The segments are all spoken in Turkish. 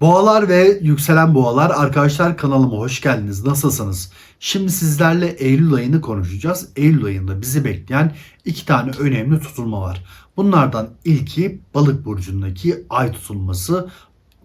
Boğalar ve yükselen boğalar arkadaşlar kanalıma hoş geldiniz. Nasılsınız? Şimdi sizlerle Eylül ayını konuşacağız. Eylül ayında bizi bekleyen iki tane önemli tutulma var. Bunlardan ilki balık burcundaki ay tutulması.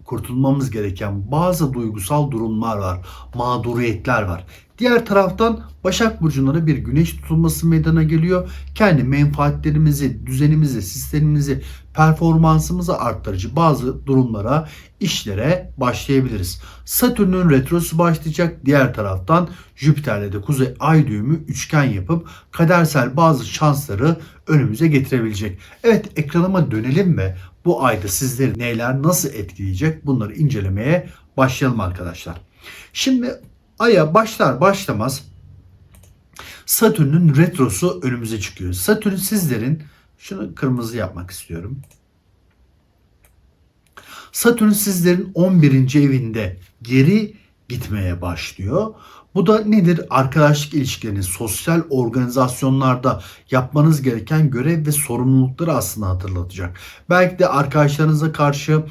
Kurtulmamız gereken bazı duygusal durumlar var. Mağduriyetler var. Diğer taraftan Başak Burcu'nda da bir güneş tutulması meydana geliyor. Kendi menfaatlerimizi, düzenimizi, sistemimizi, performansımızı arttırıcı bazı durumlara, işlere başlayabiliriz. Satürn'ün retrosu başlayacak. Diğer taraftan Jüpiter'le de kuzey ay düğümü üçgen yapıp kadersel bazı şansları önümüze getirebilecek. Evet ekranıma dönelim ve bu ayda sizleri neler nasıl etkileyecek bunları incelemeye başlayalım arkadaşlar. Şimdi aya başlar başlamaz Satürn'ün retrosu önümüze çıkıyor. Satürn sizlerin şunu kırmızı yapmak istiyorum. Satürn sizlerin 11. evinde geri gitmeye başlıyor. Bu da nedir? Arkadaşlık ilişkileriniz, sosyal organizasyonlarda yapmanız gereken görev ve sorumlulukları aslında hatırlatacak. Belki de arkadaşlarınıza karşı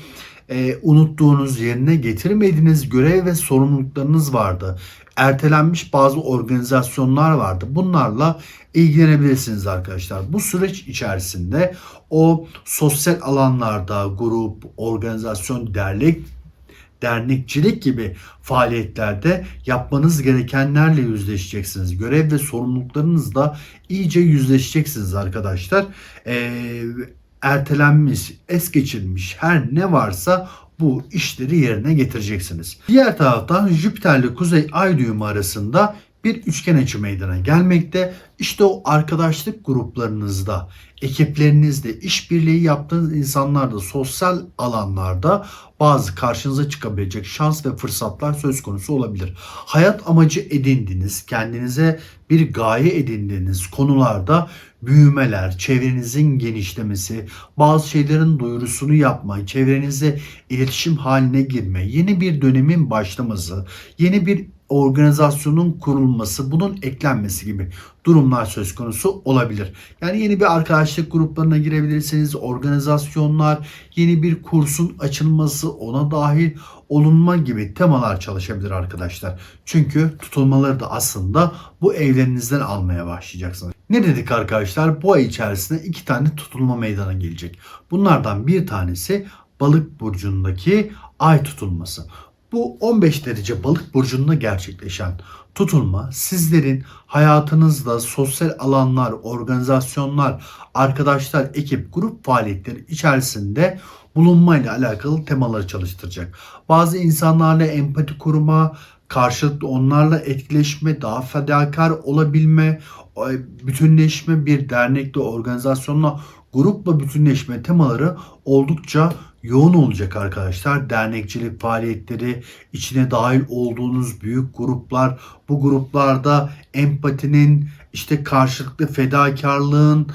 e, unuttuğunuz, yerine getirmediğiniz görev ve sorumluluklarınız vardı. Ertelenmiş bazı organizasyonlar vardı. Bunlarla ilgilenebilirsiniz arkadaşlar. Bu süreç içerisinde o sosyal alanlarda grup, organizasyon, dernek dernekçilik gibi faaliyetlerde yapmanız gerekenlerle yüzleşeceksiniz. Görev ve sorumluluklarınızla iyice yüzleşeceksiniz arkadaşlar. Ee, ertelenmiş, es geçilmiş her ne varsa bu işleri yerine getireceksiniz. Diğer taraftan Jüpiter'le Kuzey Ay düğümü arasında bir üçgen açı meydana gelmekte. İşte o arkadaşlık gruplarınızda, ekiplerinizde, işbirliği yaptığınız insanlarda, sosyal alanlarda bazı karşınıza çıkabilecek şans ve fırsatlar söz konusu olabilir. Hayat amacı edindiğiniz, kendinize bir gaye edindiğiniz konularda büyümeler, çevrenizin genişlemesi, bazı şeylerin duyurusunu yapma, çevrenize iletişim haline girme, yeni bir dönemin başlaması, yeni bir organizasyonun kurulması, bunun eklenmesi gibi durumlar söz konusu olabilir. Yani yeni bir arkadaşlık gruplarına girebilirsiniz, organizasyonlar, yeni bir kursun açılması, ona dahil olunma gibi temalar çalışabilir arkadaşlar. Çünkü tutulmaları da aslında bu evlerinizden almaya başlayacaksınız. Ne dedik arkadaşlar? Bu ay içerisinde iki tane tutulma meydana gelecek. Bunlardan bir tanesi balık burcundaki ay tutulması. Bu 15 derece balık burcunda gerçekleşen tutulma sizlerin hayatınızda sosyal alanlar, organizasyonlar, arkadaşlar, ekip, grup faaliyetleri içerisinde bulunmayla alakalı temaları çalıştıracak. Bazı insanlarla empati kurma, karşılıklı onlarla etkileşme, daha fedakar olabilme, bütünleşme bir dernekle, organizasyonla, grupla bütünleşme temaları oldukça yoğun olacak arkadaşlar. Dernekçilik faaliyetleri, içine dahil olduğunuz büyük gruplar, bu gruplarda empatinin, işte karşılıklı fedakarlığın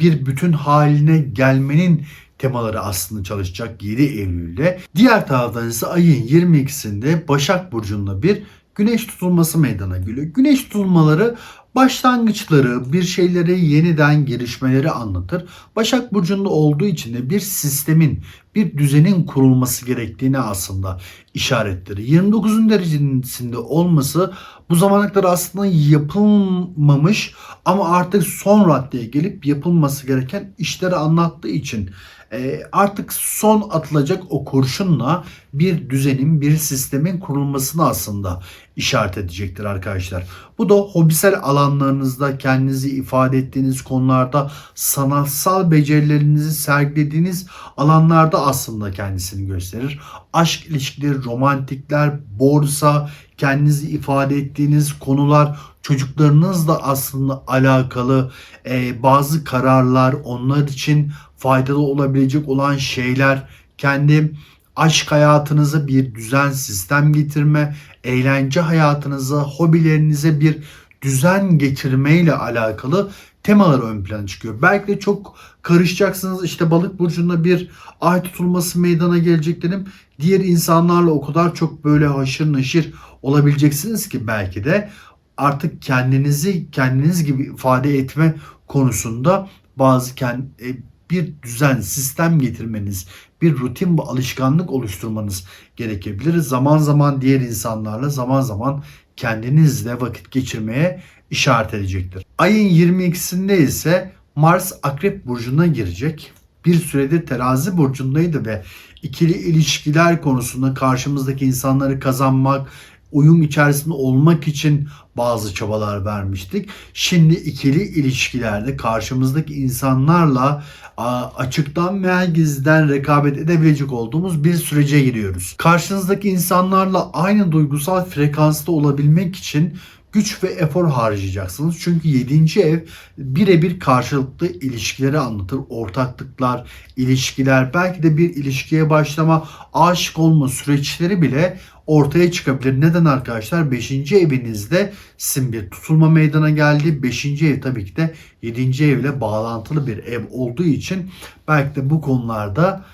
bir bütün haline gelmenin temaları aslında çalışacak 7 Eylül'de. Diğer taraftan ise ayın 22'sinde Başak Burcu'nda bir güneş tutulması meydana geliyor. Güneş tutulmaları başlangıçları, bir şeyleri yeniden gelişmeleri anlatır. Başak Burcu'nda olduğu için de bir sistemin, bir düzenin kurulması gerektiğini aslında işaretleri. 29. derecesinde olması bu zamana kadar aslında yapılmamış ama artık son raddeye gelip yapılması gereken işleri anlattığı için e, artık son atılacak o kurşunla bir düzenin, bir sistemin kurulmasını aslında işaret edecektir arkadaşlar. Bu da hobisel alanlarınızda kendinizi ifade ettiğiniz konularda sanatsal becerilerinizi sergilediğiniz alanlarda aslında kendisini gösterir. Aşk ilişkileri, romantikler, borsa, kendinizi ifade ettiğiniz konular çocuklarınızla aslında alakalı e, bazı kararlar onlar için faydalı olabilecek olan şeyler kendi aşk hayatınıza bir düzen sistem getirme, eğlence hayatınıza, hobilerinize bir düzen getirmeyle alakalı temalar ön plana çıkıyor. Belki de çok karışacaksınız. İşte balık burcunda bir ay tutulması meydana gelecek dedim. Diğer insanlarla o kadar çok böyle haşır neşir olabileceksiniz ki belki de artık kendinizi kendiniz gibi ifade etme konusunda bazı kend, e, bir düzen, sistem getirmeniz, bir rutin ve alışkanlık oluşturmanız gerekebilir. Zaman zaman diğer insanlarla zaman zaman kendinizle vakit geçirmeye işaret edecektir. Ayın 22'sinde ise Mars Akrep Burcu'na girecek. Bir süredir terazi burcundaydı ve ikili ilişkiler konusunda karşımızdaki insanları kazanmak, uyum içerisinde olmak için bazı çabalar vermiştik. Şimdi ikili ilişkilerde karşımızdaki insanlarla açıktan veya gizliden rekabet edebilecek olduğumuz bir sürece giriyoruz. Karşınızdaki insanlarla aynı duygusal frekansta olabilmek için güç ve efor harcayacaksınız. Çünkü 7. ev birebir karşılıklı ilişkileri anlatır. Ortaklıklar, ilişkiler, belki de bir ilişkiye başlama, aşık olma süreçleri bile ortaya çıkabilir. Neden arkadaşlar? 5. evinizde sizin bir tutulma meydana geldi. 5. ev tabii ki de 7. evle bağlantılı bir ev olduğu için belki de bu konularda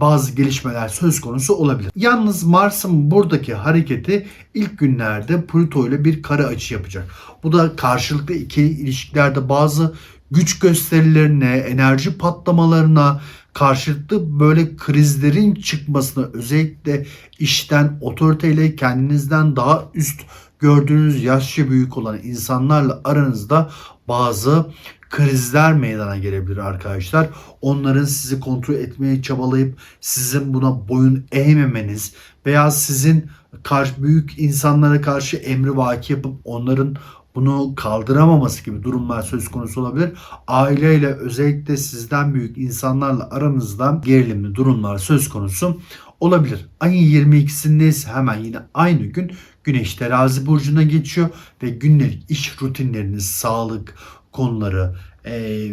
bazı gelişmeler söz konusu olabilir. Yalnız Mars'ın buradaki hareketi ilk günlerde Plüto ile bir kare açı yapacak. Bu da karşılıklı ikili ilişkilerde bazı güç gösterilerine, enerji patlamalarına, karşılıklı böyle krizlerin çıkmasına özellikle işten, otoriteyle kendinizden daha üst gördüğünüz yaşça büyük olan insanlarla aranızda bazı krizler meydana gelebilir arkadaşlar. Onların sizi kontrol etmeye çabalayıp sizin buna boyun eğmemeniz veya sizin karşı büyük insanlara karşı emri vaki yapıp onların bunu kaldıramaması gibi durumlar söz konusu olabilir. Aileyle özellikle sizden büyük insanlarla aranızda gerilimli durumlar söz konusu olabilir. Ayın 22'sinde ise hemen yine aynı gün Güneş terazi burcuna geçiyor ve günlük iş rutinleriniz, sağlık konuları, e,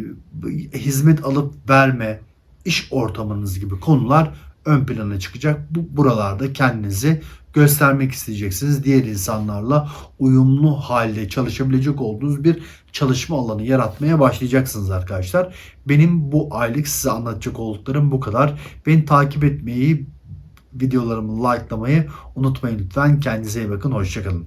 hizmet alıp verme, iş ortamınız gibi konular ön plana çıkacak. Bu buralarda kendinizi göstermek isteyeceksiniz. Diğer insanlarla uyumlu halde çalışabilecek olduğunuz bir çalışma alanı yaratmaya başlayacaksınız arkadaşlar. Benim bu aylık size anlatacak olduklarım bu kadar. Beni takip etmeyi, videolarımı likelamayı unutmayın lütfen. Kendinize iyi bakın. Hoşçakalın.